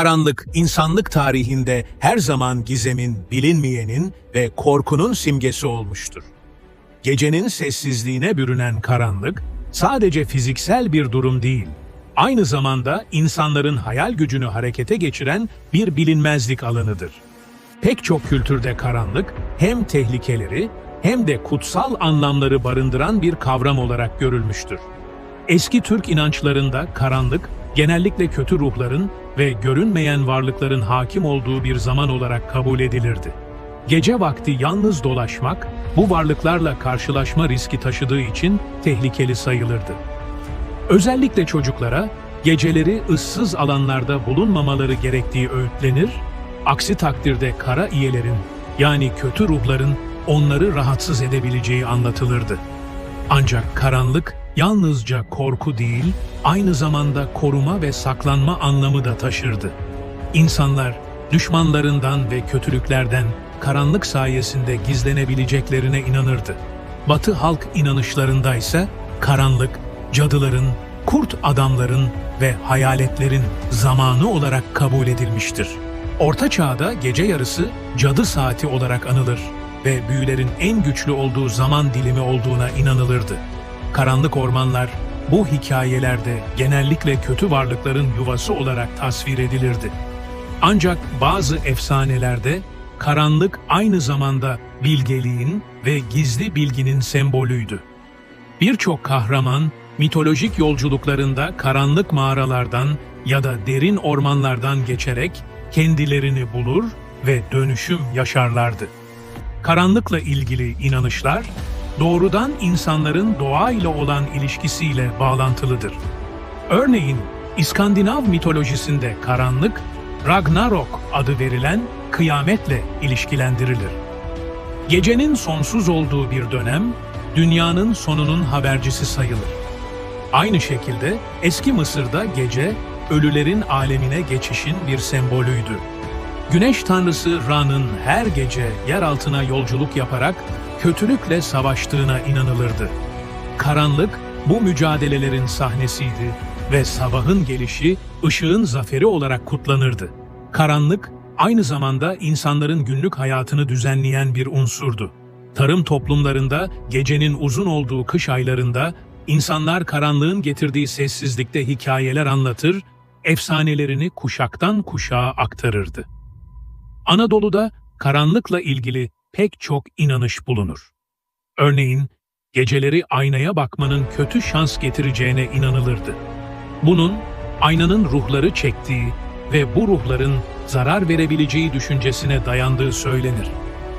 Karanlık, insanlık tarihinde her zaman gizemin, bilinmeyenin ve korkunun simgesi olmuştur. Gecenin sessizliğine bürünen karanlık, sadece fiziksel bir durum değil, aynı zamanda insanların hayal gücünü harekete geçiren bir bilinmezlik alanıdır. Pek çok kültürde karanlık, hem tehlikeleri hem de kutsal anlamları barındıran bir kavram olarak görülmüştür. Eski Türk inançlarında karanlık, genellikle kötü ruhların ve görünmeyen varlıkların hakim olduğu bir zaman olarak kabul edilirdi. Gece vakti yalnız dolaşmak, bu varlıklarla karşılaşma riski taşıdığı için tehlikeli sayılırdı. Özellikle çocuklara geceleri ıssız alanlarda bulunmamaları gerektiği öğütlenir, aksi takdirde kara iyelerin yani kötü ruhların onları rahatsız edebileceği anlatılırdı. Ancak karanlık yalnızca korku değil, aynı zamanda koruma ve saklanma anlamı da taşırdı. İnsanlar düşmanlarından ve kötülüklerden karanlık sayesinde gizlenebileceklerine inanırdı. Batı halk inanışlarında ise karanlık, cadıların, kurt adamların ve hayaletlerin zamanı olarak kabul edilmiştir. Orta çağda gece yarısı cadı saati olarak anılır ve büyülerin en güçlü olduğu zaman dilimi olduğuna inanılırdı. Karanlık ormanlar bu hikayelerde genellikle kötü varlıkların yuvası olarak tasvir edilirdi. Ancak bazı efsanelerde karanlık aynı zamanda bilgeliğin ve gizli bilginin sembolüydü. Birçok kahraman mitolojik yolculuklarında karanlık mağaralardan ya da derin ormanlardan geçerek kendilerini bulur ve dönüşüm yaşarlardı. Karanlıkla ilgili inanışlar doğrudan insanların doğayla olan ilişkisiyle bağlantılıdır. Örneğin İskandinav mitolojisinde karanlık Ragnarok adı verilen kıyametle ilişkilendirilir. Gecenin sonsuz olduğu bir dönem, dünyanın sonunun habercisi sayılır. Aynı şekilde eski Mısır'da gece, ölülerin alemine geçişin bir sembolüydü. Güneş tanrısı Ra'nın her gece yer altına yolculuk yaparak kötülükle savaştığına inanılırdı. Karanlık bu mücadelelerin sahnesiydi ve sabahın gelişi ışığın zaferi olarak kutlanırdı. Karanlık aynı zamanda insanların günlük hayatını düzenleyen bir unsurdu. Tarım toplumlarında gecenin uzun olduğu kış aylarında insanlar karanlığın getirdiği sessizlikte hikayeler anlatır, efsanelerini kuşaktan kuşağa aktarırdı. Anadolu'da karanlıkla ilgili pek çok inanış bulunur. Örneğin, geceleri aynaya bakmanın kötü şans getireceğine inanılırdı. Bunun, aynanın ruhları çektiği ve bu ruhların zarar verebileceği düşüncesine dayandığı söylenir.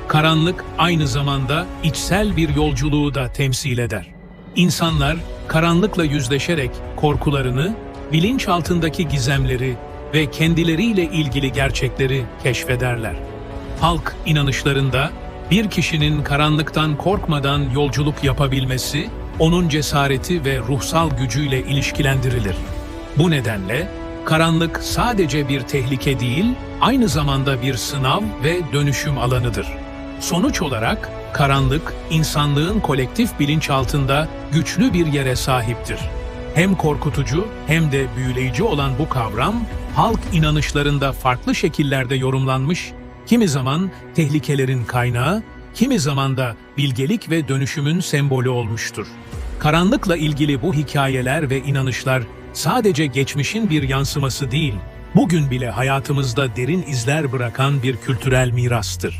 Karanlık aynı zamanda içsel bir yolculuğu da temsil eder. İnsanlar karanlıkla yüzleşerek korkularını, bilinç altındaki gizemleri ve kendileriyle ilgili gerçekleri keşfederler. Halk inanışlarında bir kişinin karanlıktan korkmadan yolculuk yapabilmesi, onun cesareti ve ruhsal gücüyle ilişkilendirilir. Bu nedenle karanlık sadece bir tehlike değil, aynı zamanda bir sınav ve dönüşüm alanıdır. Sonuç olarak karanlık, insanlığın kolektif bilinçaltında güçlü bir yere sahiptir. Hem korkutucu hem de büyüleyici olan bu kavram, halk inanışlarında farklı şekillerde yorumlanmış, kimi zaman tehlikelerin kaynağı, kimi zaman da bilgelik ve dönüşümün sembolü olmuştur. Karanlıkla ilgili bu hikayeler ve inanışlar sadece geçmişin bir yansıması değil, bugün bile hayatımızda derin izler bırakan bir kültürel mirastır.